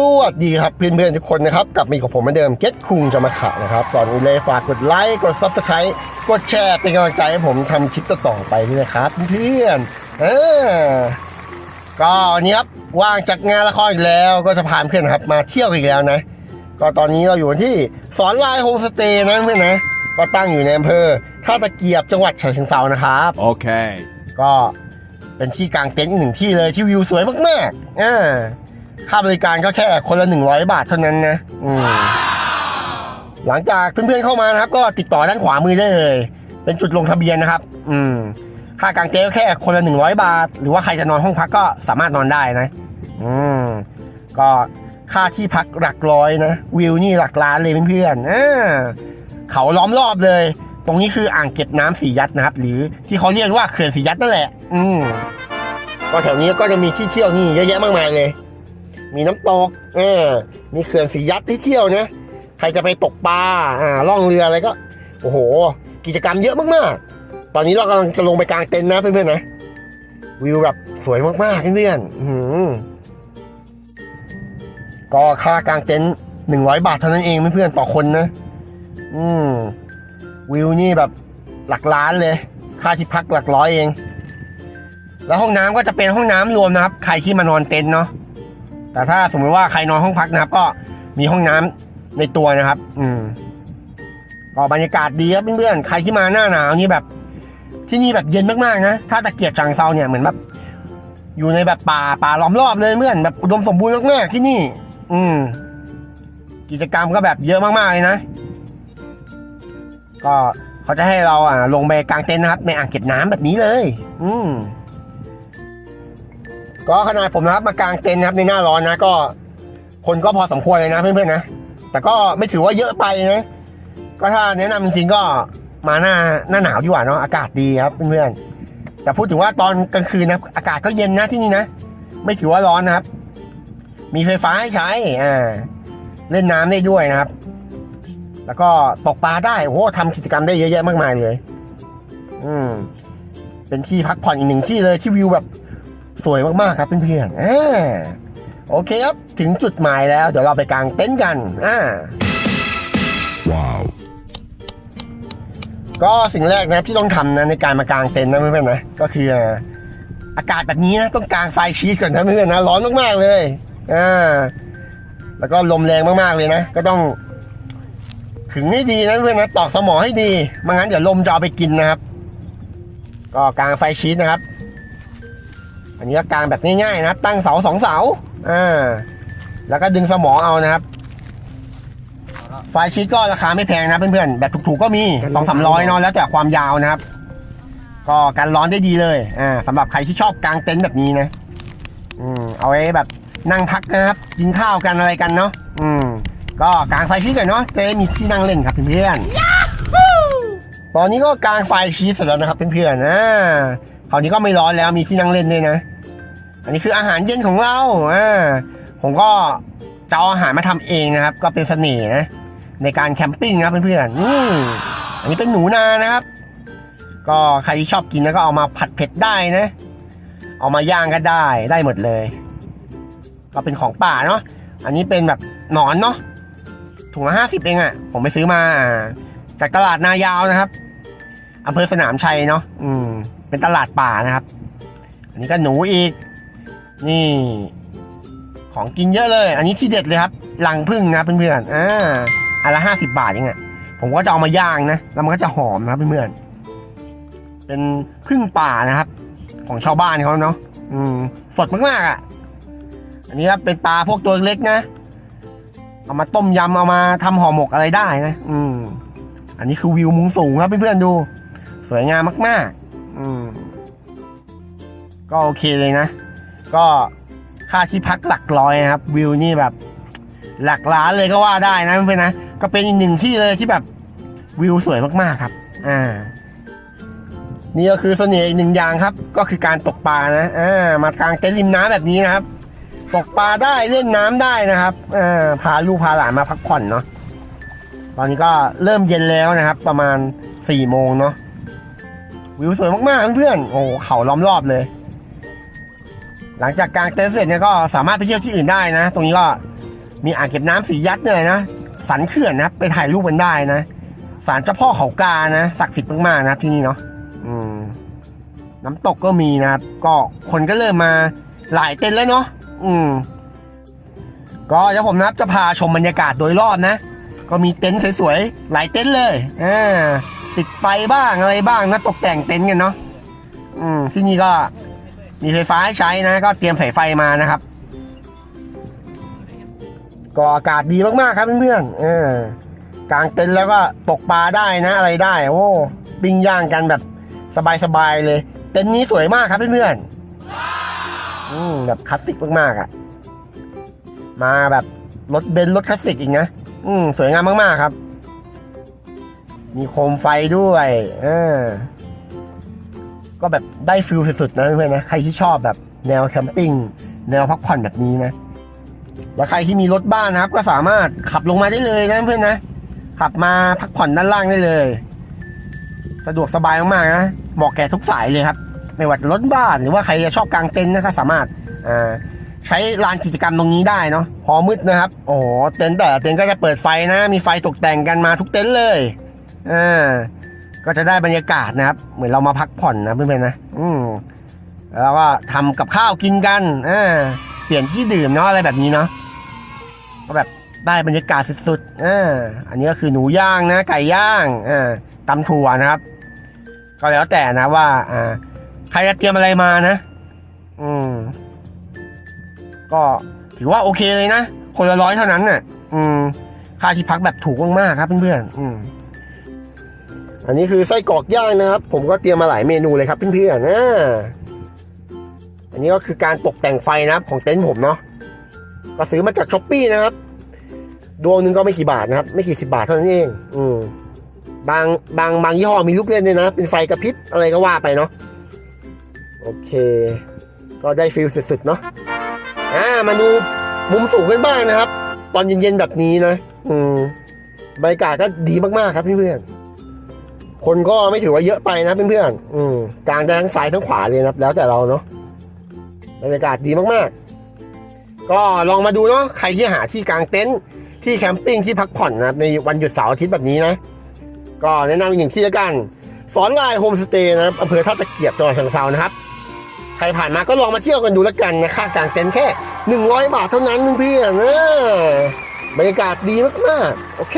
สวัสดีครับเพื่อนๆทุกคนนะครับกลับมาอยู่กับผมเหมือนเดิมเก็ตคุงจะมาขะนะครับตอนนี้เลยฝากกดไลค์กดซับสไครต์กดแชร์เป็นกำลังใจให้ผมทำคลิปต่อๆไปด้วยนะครับเพื่อนๆเออก็วันนี้ครับว่างจากงานละครอีกแล้ว ก็จะพาเพื่อนนะครับมาเที่ยวอีกแล้วนะ ก็ตอนนี้เราอยู่ที่สอนลายโฮมสเตย์นะเพื่อนนะก็ตั้งอยู่ในอำเภอท่าตะเกียบจังหวัดฉะเชิงเทรานะครับ Okay. ก็เป็นที่กลางเต็นท์อีกหนึ่งที่เลยที่วิวสวยมากๆอ่า ค่าบริการก็แค่คนละ 100 บาทเท่านั้นนะหลังจากเพื่อนๆเข้ามานะครับ ก็ติดต่อด้านขวามือได้เลย เป็นจุดลงทะเบียนนะครับ อืมค่ากางเต็นท์ก็แค่คนละ 100 บาท หรือว่าใครจะนอนห้องพักก็สามารถนอนได้นะ อืมก็ค่าที่พักหลักร้อยนะ วิวนี่หลักล้านเลยเพื่อนๆอ่าเขาล้อมรอบเลย ตรงนี้คืออ่างเก็บน้ำสียัดนะครับ หรือที่เขาเรียกว่าเขื่อนสียัดนั่นแหละ อืมก็แถวนี้ก็จะมีที่เที่ยวนี่เยอะแยะมากมายเลย มีน้ำตกเออมีเขื่อนสียัดที่เที่ยวนะใครจะไปตกปลาอ่าล่องเรืออะไรก็ โอ้โห กิจกรรมเยอะมากๆ ตอนนี้เรากำลังจะลงไปกลางเต็นท์นะเพื่อนๆนะวิวแบบสวยมากๆเพื่อนๆอื้อหือก็ค่ากลางเต็นท์หนึ่งร้อยบาทเท่านั้นเองเพื่อนๆต่อคนนะ อืมวิวนี่แบบหลักล้านเลย ค่าที่พักหลักร้อยเอง แล้วห้องน้ำก็จะเป็นห้องน้ำรวมนะครับ ใครที่มานอนเต็นท์เนาะ แต่ถ้าสมมติว่าใครนอนห้องพักนะครับ ก็มีห้องน้ำในตัวนะครับ อืมก็บรรยากาศดีครับเพื่อนๆใครที่มาหน้าหนาวนี่แบบ ที่นี่แบบเย็นมากๆนะถ้าตะเกียบจังเซาเนี่ยเหมือนแบบอยู่ในแบบป่าป่าล้อมรอบเลยเพื่อนแบบอุดมสมบูรณ์มากๆที่นี่ อืม กิจกรรมก็แบบเยอะมากๆเลยนะ ก็เขาจะให้เราอ่าลงไปกลางเต็นท์นะครับ ในอ่างเก็บน้ำแบบนี้เลย อืม ก็ขนาดผมนะครับมากางเต็นท์นะครับในหน้าร้อนนะก็ คนก็พอสมควรเลยนะเพื่อนๆนะ แต่ก็ไม่ถือว่าเยอะไปนะก็ถ้าแนะนำจริงๆก็มาหน้าหน้าหนาวดีกว่าเนาะอากาศดีครับเพื่อนๆแต่พูดถึงว่าตอนกลางคืนนะอากาศก็เย็นนะที่นี่นะไม่ถือว่าร้อนนะครับ มีไฟฟ้าให้ใช้อ่าเล่นน้ำได้ด้วยนะครับ แล้วก็ตกปลาได้โอ้โหทำกิจกรรมได้เยอะแยะมากมายเลย อืมเป็นที่พักผ่อนอีกหนึ่งที่เลยที่วิวแบบ สวยมากๆครับเพื่อนๆอ่าโอเคครับ ถึงจุดหมายแล้ว เดี๋ยวเราไปกางเต็นท์กันอ่า Wow. ก็สิ่งแรกนะครับที่ต้องทำนะในการมากางเต็นท์นะเพื่อนๆนะก็คืออ่าอากาศแบบนี้นะต้องกางไฟชีสก่อนนะเพื่อนๆนะร้อนมากๆเลยอ่าแล้วก็ลมแรงมากๆเลยนะ ก็ต้องขึงให้ดีนะเพื่อนๆนะตอกสมอให้ดีไม่งั้นเดี๋ยวลมจะเอาไปกินนะครับ ก็กางไฟชีสนะครับ อันนี้ก็กางแบบง่ายๆนะ ตั้งเสาสองเสาอ่าแล้วก็ดึงสมอเอานะครับไฟชีตก็ราคาไม่แพงนะเพื่อนๆแบบถูกๆก็มีสองสามร้อยเนาะแล้วแต่ความยาวนะครับ ก็กันร้อนได้ดีเลยอ่าสำหรับใครที่ชอบกางเต็นท์แบบนี้นะอืมเอาไว้แบบนั่งพักนะครับ กินข้าวกันอะไรกันเนาะอืมก็กางไฟชีตก่อนเนาะจะได้มีที่นั่งเล่นครับเพื่อนๆตอนนี้ก็กางไฟชีตเสร็จแล้วนะครับเพื่อนๆนะคราวนี้ก็ไม่ร้อนแล้วมีที่นั่งเล่นด้วยนะ อันนี้คืออาหารเย็นของเราอ่าผมก็จะเอาอาหารมาทำเองนะครับ ก็เป็นเสน่ห์นะในการแคมปิ้งนะเพื่อนๆอืมอันนี้เป็นหนูนานะครับ ก็ใครที่ชอบกินนะก็เอามาผัดเผ็ดได้นะ เอามาย่างก็ได้ได้หมดเลย ก็เป็นของป่าเนาะอันนี้เป็นแบบหนอนเนาะถุงละห้าสิบเองอะ่ะ ผมไปซื้อมา จากตลาดนายาวนะครับอำเภอสนามชัยเนาะอืม เป็นตลาดป่านะครับ อันนี้ก็หนูอีก นี่ ของกินเยอะเลย อันนี้ที่เด็ดเลยครับรังพึ่งนะเพื่อนๆอ่าอันละห้าสิบบาทเองอะผมก็จะเอามาย่างนะแล้วมันก็จะหอมนะเพื่อนๆเป็นพึ่งป่านะครับ ของชาวบ้านเขาเนาะอืมสดมากๆอะอันนี้ครับเป็นปลาพวกตัวเล็กนะเอามาต้มยำเอามาทำห่อหมกอะไรได้นะ อืม อันนี้คือวิวมุมสูงครับเพื่อนๆดู สวยงามมาก ๆ อืม ก็โอเคเลยนะ ก็ค่าที่พักหลักร้อยนะครับ วิวนี่แบบ หลักล้านเลยก็ว่าได้นะเพื่อนนะก็เป็นอีกหนึ่งที่เลยที่แบบวิวสวยมากๆครับ อ่า นี่ก็คือเสน่ห์อีกหนึ่งอย่างครับ ก็คือการตกปลานะอ่ามากลางเต็นท์ริมน้ำแบบนี้นะครับ ตกปลาได้เล่นน้ำได้นะครับอ่าพาลูกพาหลานมาพักผ่อนเนาะตอนนี้ก็เริ่มเย็นแล้วนะครับ ประมาณสี่โมงเนาะวิวสวยมากๆเพื่อนๆโอ้เขาล้อมรอบเลย หลังจากกางเต็นท์เสร็จเนี่ยก็สามารถไปเที่ยวที่อื่นได้นะ ตรงนี้ก็มีอ่างเก็บน้ำสียัดเนี่ยนะ สันเขื่อนนะ ไปถ่ายรูปกันได้นะศาลเจ้าพ่อเขากานะศักดิ์สิทธิ์มากๆนะที่นี่เนาะอืม น้ำตกก็มีนะครับ ก็คนก็เริ่มมาหลายเต็นท์แล้วเนาะอืม ก็เดี๋ยวผมนะครับจะพาชมบรรยากาศโดยรอบนะ ก็มีเต็นท์สวยๆหลายเต็นท์เลยอ่าติดไฟบ้างอะไรบ้างนะตกแต่งเต็นท์กันเนาะอืมที่นี่ก็ มีไฟฟ้าให้ใช้นะ ก็เตรียมสายไฟมานะครับ ก็อากาศดีมากๆครับเพื่อนๆเออกางเต็นท์แล้วก็ตกปลาได้นะอะไรได้ โอ้ปิ้งย่างกันแบบสบายๆเลย เต็นท์นี้สวยมากครับเพื่อนๆอืมแบบคลาสสิกมากๆอะ มาแบบรถเบนซ์รถคลาสสิกอีกนะอืมสวยงามมากๆครับ มีโคมไฟด้วย เออ ก็แบบได้ฟิลสุดๆนะเพื่อนนะใครที่ชอบแบบแนวแคมปิ้งแนวพักผ่อนแบบนี้นะแล้วใครที่มีรถบ้านนะครับ ก็สามารถขับลงมาได้เลยนะเพื่อนนะขับมาพักผ่อนด้านล่างได้เลย สะดวกสบายมากๆนะเหมาะแก่ทุกสายเลยครับ ไม่ว่าจะรถบ้านหรือว่าใครจะชอบกางเต็นท์นะครับสามารถอ่าใช้ลานกิจกรรมตรงนี้ได้เนาะพอมืดนะครับ โอ้เต็นท์แต่เต็นท์ก็จะเปิดไฟนะ มีไฟตกแต่งกันมาทุกเต็นท์เลยอ่า ก็จะได้บรรยากาศนะครับ เหมือนเรามาพักผ่อนนะเพื่อนๆนะอืมแล้วก็ทำกับข้าวกินกันอ่าเปลี่ยนที่ดื่มเนาะอะไรแบบนี้เนาะก็แบบได้บรรยากาศสุดๆอ่าอันนี้ก็คือหนูย่างนะ ไก่ย่างอ่าตำถั่วนะครับ ก็แล้วแต่นะว่าอ่าใครจะเตรียมอะไรมานะ อืม ก็ถือว่าโอเคเลยนะ คนละร้อยเท่านั้นน่ะ อืม ค่าที่พักแบบถูกมากๆครับเพื่อนๆอืม อันนี้คือไส้กรอกย่างนะครับ ผมก็เตรียมมาหลายเมนูเลยครับเพื่อนๆนะอันนี้ก็คือการตกแต่งไฟนะครับของเต็นท์ผมเนาะก็ซื้อมาจากช้อปปี้นะครับ ดวงนึงก็ไม่กี่บาทนะครับ ไม่กี่สิบาทเท่านั้นเอง อืมบางบางบางยี่ห้อมีลูกเล่นด้วยนะ เป็นไฟกระพริบอะไรก็ว่าไปเนาะโอเค ก็ได้ฟิลสุดๆเนาะอ่ามาดูมุมสูงกันบ้างนะครับ ตอนเย็นๆแบบนี้นะ อืมบรรยากาศก็ดีมากๆครับเพื่อนๆ คนก็ไม่ถือว่าเยอะไปนะเพื่อนๆอืมกลางได้ทั้งซ้ายทั้งขวาเลยนะครับแล้วแต่เราเนาะบรรยากาศดีมากๆ ก็ลองมาดูเนาะใครที่หาที่กางเต็นท์ที่แคมปิ้งที่พักผ่อนนะครับในวันหยุดเสาร์อาทิตย์แบบนี้นะ ก็แนะนำอีกหนึ่งที่ละกัน สอนลายโฮมสเตย์นะครับอำเภอท่าตะเกียบจังหวัดเชียงรานะครับ ใครผ่านมาก็ลองมาเที่ยวกันดูละกันนะค่ากางเต็นท์แค่ 100 บาทเท่านั้นเพื่อนๆนะบรรยากาศดีมากๆ โอเค